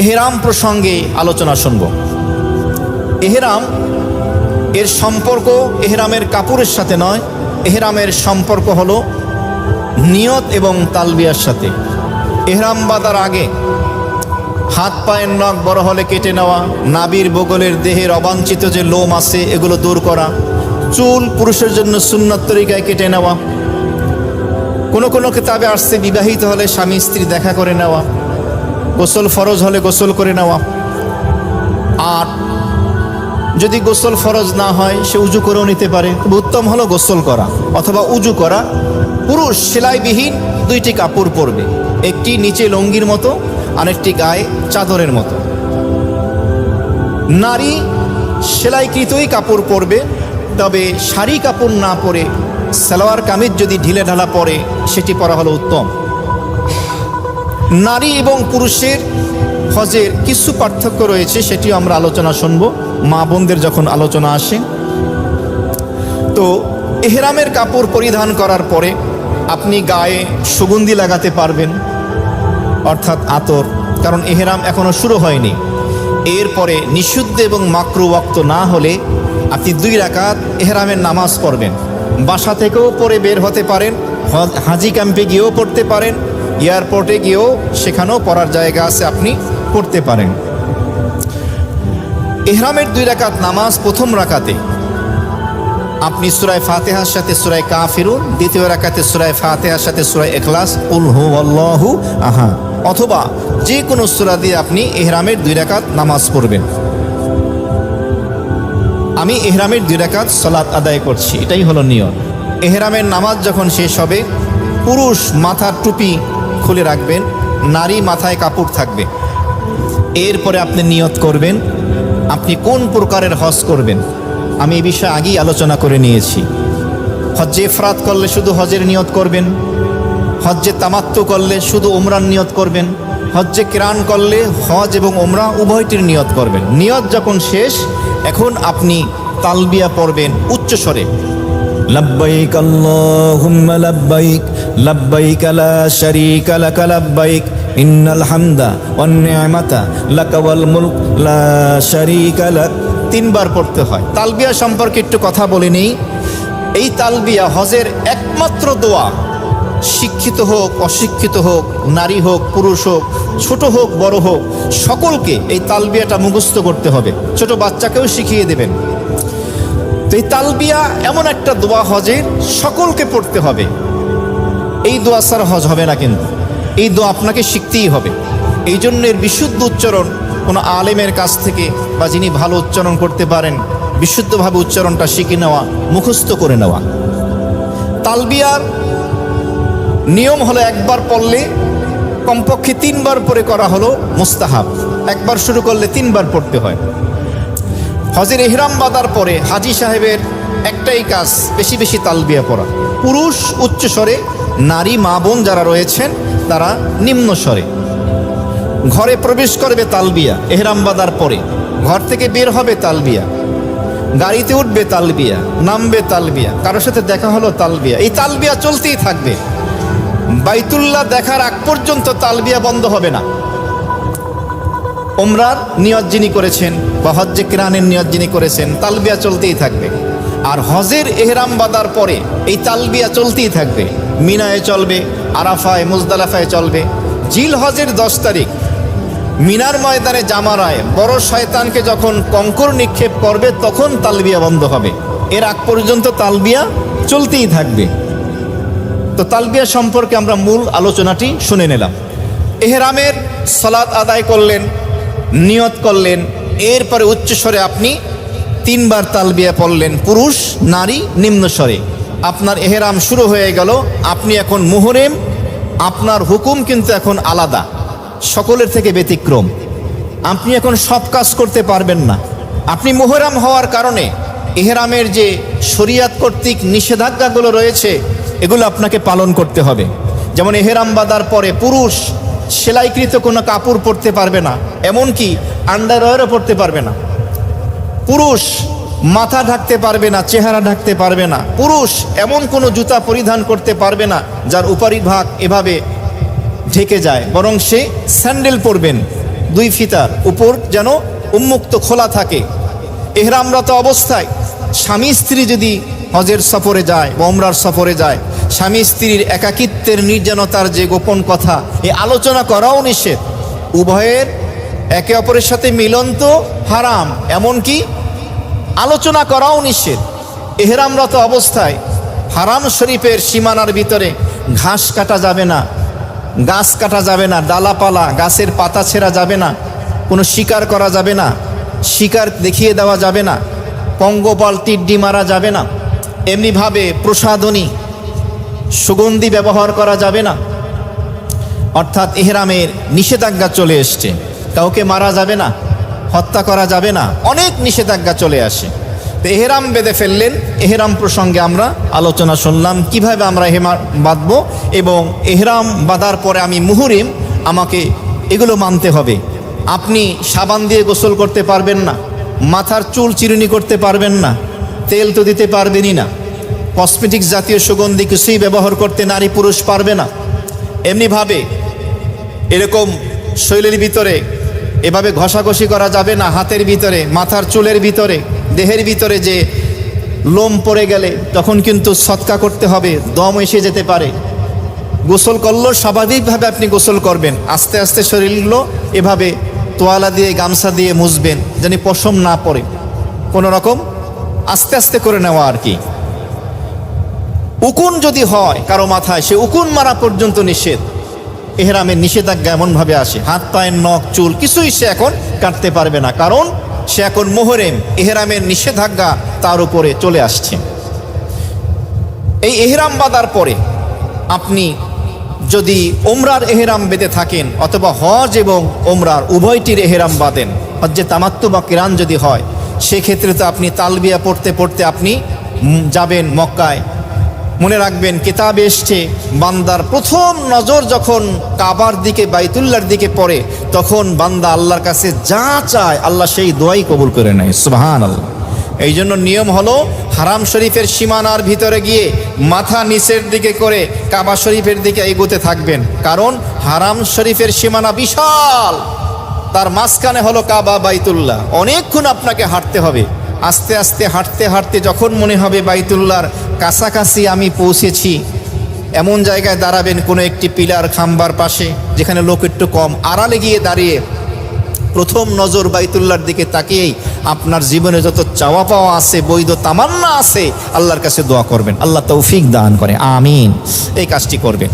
এহেরাম প্রসঙ্গে আলোচনা শুনব। এহেরাম এর সম্পর্ক এহেরামের কাপড়ের সাথে নয়, এহেরামের সম্পর্ক হলো নিয়ত এবং তালবিয়ার সাথে। এহরাম বাঁধার আগে হাত পায়ের নখ বড় হলে কেটে নেওয়া, নাবির বগলের দেহের অবাঞ্ছিত যে লোম আছে এগুলো দূর করা, চুল পুরুষের জন্য সুন্নত তরিকায় কেটে নেওয়া, কোনো কোনো কিতাবে আসছে বিবাহিত হলে স্বামী স্ত্রী দেখা করে নেওয়া গোসল ফরজ হলে গোসল করে নেওয়া। আর যদি গোসল ফরজ না হয়, সে উজু করেও নিতে পারে। উত্তম হলো গোসল করা, অথবা উজু করা। পুরুষ সেলাইবিহীন দুইটি কাপড় পরবে। একটি নিচে লঙ্গির মতো, আরেকটি গায়ে চাদরের মতো। নারী সেলাইকৃতই কাপড় পরবে, তবে শাড়ি কাপড় না পরে সালোয়ার কামিজ যদি ঢিলে ঢালা পরে, সেটি পরা হলো উত্তম। নারী এবং পুরুষের হজের কিছু পার্থক্য রয়েছে, সেটিও আমরা আলোচনা শুনব। মা বোনদের যখন আলোচনা আসে, তো এহরামের কাপড় পরিধান করার পরে আপনি গায়ে সুগন্ধি লাগাতে পারবেন, অর্থাৎ আতর, কারণ এহেরাম এখনও শুরু হয়নি। এরপরে নিষিদ্ধ এবং মাকরু ওয়াক্ত না হলে আপনি দুই রাকাত এহরামের নামাজ পড়বেন। বাসা থেকেও পরে বের হতে পারেন হাজি ক্যাম্পে গিয়েও পড়তে পারেন এয়ারপোর্টে গিয়েও সেখানেও পড়ার জায়গা আছে, আপনি পড়তে পারেন। এহরামের দুই রাকাত নামাজ প্রথম রাকাতে। আপনি সুরায় ফাতেহার সাথে সুরায় কা কাফিরুন, দ্বিতীয় রাকাতে সুরায় ফাতেহার সাথে সুরায় এখলাস উল হু আল্লাহু আহা অথবা যে কোনো সুরা দিয়ে আপনি এহরামের দুই রাকাত নামাজ পড়বেন। আমি এহরামের দুই রাকাত সলাৎ আদায় করছি, এটাই হলো নিয়ম। এহরামের নামাজ যখন শেষ হবে, পুরুষ মাথার টুপি খুলে রাখবেন, নারী মাথায় কাপড় থাকবে। এরপরে আপনি নিয়ত করবেন, আপনি কোন প্রকারের হজ করবেন। আমি এই বিষয়ে আগেই আলোচনা করে নিয়েছি। হজ্জে ফরাত করলে শুধু হজের নিয়ত করবেন, হজ্জে তামাত্তু করলে শুধু ওমরার নিয়ত করবেন, হজ্জে কিরান করলে হজ এবং ওমরা উভয়টির নিয়ত করবেন। নিয়ত যখন শেষ, এখন আপনি তালবিয়া পড়বেন উচ্চ স্বরে লব্বাইক আল্লাহুম্মা লব্বাইক লব্বাইক লা শারীকা লাক লব্বাইক ইন্নাল হামদা ওয়ান নি'মাতা লাক ওয়াল মুলক লা শারীকা লাক তিনবার পড়তে হয়। তালবিয়া সম্পর্কে একটু কথা বলে নেই। এই তালবিয়া হজের একমাত্র দোয়া, শিক্ষিত হোক, অশিক্ষিত হোক, নারী হোক, পুরুষ হোক, ছোট হোক, বড় হোক, সকলকে এই তালবিয়াটা মুখস্থ করতে হবে। ছোট বাচ্চাকেও শিখিয়ে দেবেন। তো এই তালবিয়া এমন একটা দোয়া হজের সকলকে পড়তে হবে। এই দোয়া ছাড়া হজ হবে না কিন্তু। এই দোয়া আপনাকে শিখতেই হবে। এই জন্য এর বিশুদ্ধ উচ্চারণ কোনো আলেমের কাছ থেকে বা যিনি ভালো উচ্চারণ করতে পারেন, বিশুদ্ধভাবে উচ্চারণটা শিখে নেওয়া, মুখস্থ করে নেওয়া। তালবিয়ার নিয়ম হলো একবার পড়লে, কমপক্ষে তিনবার পরে করা হলো মুস্তাহাব। একবার শুরু করলে তিনবার পড়তে হয়। হজের এহরাম বাঁধার পরে হাজি সাহেবের একটাই কাজ, বেশি বেশি তালবিয়া পড়া। পুরুষ উচ্চ স্বরে, নারী মা বোন যারা রয়েছেন, তারা নিম্ন স্বরে। ঘরে প্রবেশ করবে তালবিয়া, এহরাম বাঁধার পরে। ঘর থেকে বের হবে তালবিয়া। গাড়িতে উঠবে তালবিয়া, নামবে তালবিয়া। কারোর সাথে দেখা হলো তালবিয়া। এই তালবিয়া চলতেই থাকবে। বাইতুল্লাহ দেখার আগ পর্যন্ত তালবিয়া বন্ধ হবে না। ওমরার নিয়ত যিনি করেছেন বা হজ্জে কিরানের নিয়ত যিনি করেছেন, তালবিয়া চলতেই থাকবে। আর হজের এহরাম বাদার পরে এই তালবিয়া চলতেই থাকবে। মিনায় চলবে, আরাফায়, মুজদালাফায় চলবে। জিল হজের দশ তারিখ, মিনার ময়দানে জামারায়, বড় শয়তানকে যখন কঙ্কর নিক্ষেপ করবে, তখন তালবিয়া বন্ধ হবে। এর আগ পর্যন্ত তালবিয়া চলতেই থাকবে। তো তালবিয়া সম্পর্কে আমরা মূল আলোচনাটি শুনে নিলাম। এহরামের সলাৎ আদায় করলেন নিয়ত করলেন। এরপরে উচ্চস্বরে আপনি তিনবার তালবিয়া পড়লেন, পুরুষ, নারী, নিম্ন স্বরে। আপনার এহেরাম শুরু হয়ে গেল, আপনি এখন মুহরেম, আপনার হুকুম কিন্তু এখন আলাদা, সকলের থেকে ব্যতিক্রম। আপনি এখন সব কাজ করতে পারবেন না। আপনি মোহরাম হওয়ার কারণে এহেরামের যে শরিয়াত কর্তৃক নিষেধাজ্ঞাগুলো রয়েছে, এগুলো আপনাকে পালন করতে হবে। যেমন এহেরাম বাদার পরে পুরুষ সেলাইকৃত কোনো কাপড় পরতে পারবে না, এমনকি আন্ডারওয়ারও পরতে পারবে না। পুরুষ মাথা ঢাকতে পারবে না, চেহারা ঢাকতে পারবে না। পুরুষ এমন কোনো জুতা পরিধান করতে পারবে না, যার উপরিভাগ এভাবে ঢেকে যায়, বরং সে স্যান্ডেল পরবেন। দুই ফিতার উপর যেন উন্মুক্ত খোলা থাকে। এহরামরত অবস্থায়, স্বামী স্ত্রী যদি হজের সফরে যায় বা সফরে যায় স্বামী স্ত্রীর একাকিত্বের নির্জনতার যে গোপন কথা, এ আলোচনা করাও নিষেধ। উভয়ের একে অপরের সাথে মিলন তো হারাম, এমনকি আলোচনা করাও নিষেধ। এহরামরত অবস্থায় হারাম শরীফের সীমানার ভিতরে ঘাস কাটা যাবে না, গাছ কাটা যাবে না, ডালাপালা, গাছের পাতা ছেঁড়া যাবে না, কোনো শিকার করা যাবে না, শিকার দেখিয়ে দেওয়া যাবে না, পঙ্গপাল টিড্ডি মারা যাবে না। এমনিভাবে প্রসাদনী সুগন্ধি ব্যবহার করা যাবে না। অর্থাৎ এহরামের নিষেধাজ্ঞা চলে এসছে। কাউকে মারা যাবে না, হত্যা করা যাবে না, অনেক নিষেধাজ্ঞা চলে আসে। তো এহেরাম বেঁধে ফেললেন। এহেরাম প্রসঙ্গে আমরা আলোচনা শুনলাম, কীভাবে আমরা হেমা বাঁধব এবং এহরাম বাঁধার পরে আমি মুহুরিম, আমাকে এগুলো মানতে হবে। আপনি সাবান দিয়ে গোসল করতে পারবেন না, মাথার চুল চিরুনি করতে পারবেন না, তেল তো দিতে পারবেনই না। কসমেটিক্স জাতীয় সুগন্ধি কিছুই ব্যবহার করতে নারী পুরুষ পারবে না। এমনিভাবে এরকম শৈলের ভিতরে এভাবে ঘষাঘষি করা যাবে না। হাতের ভিতরে, মাথার চুলের ভিতরে, দেহের ভিতরে যে লোম পড়ে গেলে তখন কিন্তু সৎকা করতে হবে, দম এসে যেতে পারে। গোসল করলেও স্বাভাবিকভাবে আপনি গোসল করবেন। আস্তে আস্তে শরীরগুলো এভাবে তোয়ালা দিয়ে, গামছা দিয়ে মুছবেন, যেন পশম না পড়ে। কোনো রকম আস্তে আস্তে করে নেওয়া আর কি। উকুন যদি হয় কারও মাথায়, সে উকুন মারা পর্যন্ত নিষেধ। এহরামের নিষেধাজ্ঞা এমনভাবে আসে, হাত, পায়ের নখ, চুল, কিছুই সে এখন কাটতে পারবে না, কারণ সে এখন মোহরেম। এহরামের নিষেধাজ্ঞা তার উপরে চলে আসছে। এই এহরাম বাঁধার পরে আপনি যদি ওমরার এহেরাম বেঁধে থাকেন, অথবা হজ এবং ওমরার উভয়টির এহেরাম বাঁধেন, হজ্জে তামাত্তু বা কিরান যদি হয়, সেক্ষেত্রে তো আপনি তালবিয়া পড়তে পড়তে আপনি যাবেন মক্কায়। মনে রাখবেন, কিতাবে এসছে, বান্দার প্রথম নজর যখন কাবার দিকে বাইতুল্লার দিকে পড়ে, তখন বান্দা আল্লাহর কাছে যা চায়, আল্লাহ সেই দোয়াই কবুল করে নেয়। সুবাহান আল্লাহ এই জন্য নিয়ম হলো, হারাম শরীফের সীমানার ভিতরে গিয়ে মাথা নিচের দিকে করে কাবা শরীফের দিকে এগোতে থাকবেন। কারণ হারাম শরীফের সীমানা বিশাল। তার মাঝখানে হলো কাবা, বাইতুল্লাহ। অনেকক্ষণ আপনাকে হাঁটতে হবে। আস্তে আস্তে হাঁটতে হাঁটতে যখন মনে হবে বাইতুল্লার কাছাকাছি আমি পৌঁছেছি, এমন জায়গায় দাঁড়াবেন কোনো একটি পিলার খাম্বার পাশে, যেখানে লোক একটু কম। আড়ালে গিয়ে দাঁড়িয়ে প্রথম নজর বাইতুল্লার দিকে তাকিয়েই আপনার জীবনে যত চাওয়া পাওয়া আছে, বৈধ তামান্না আছে, আল্লাহর কাছে দোয়া করবেন। আল্লাহ তৌফিক দান করে। আমিন। এই কাজটি করবেন।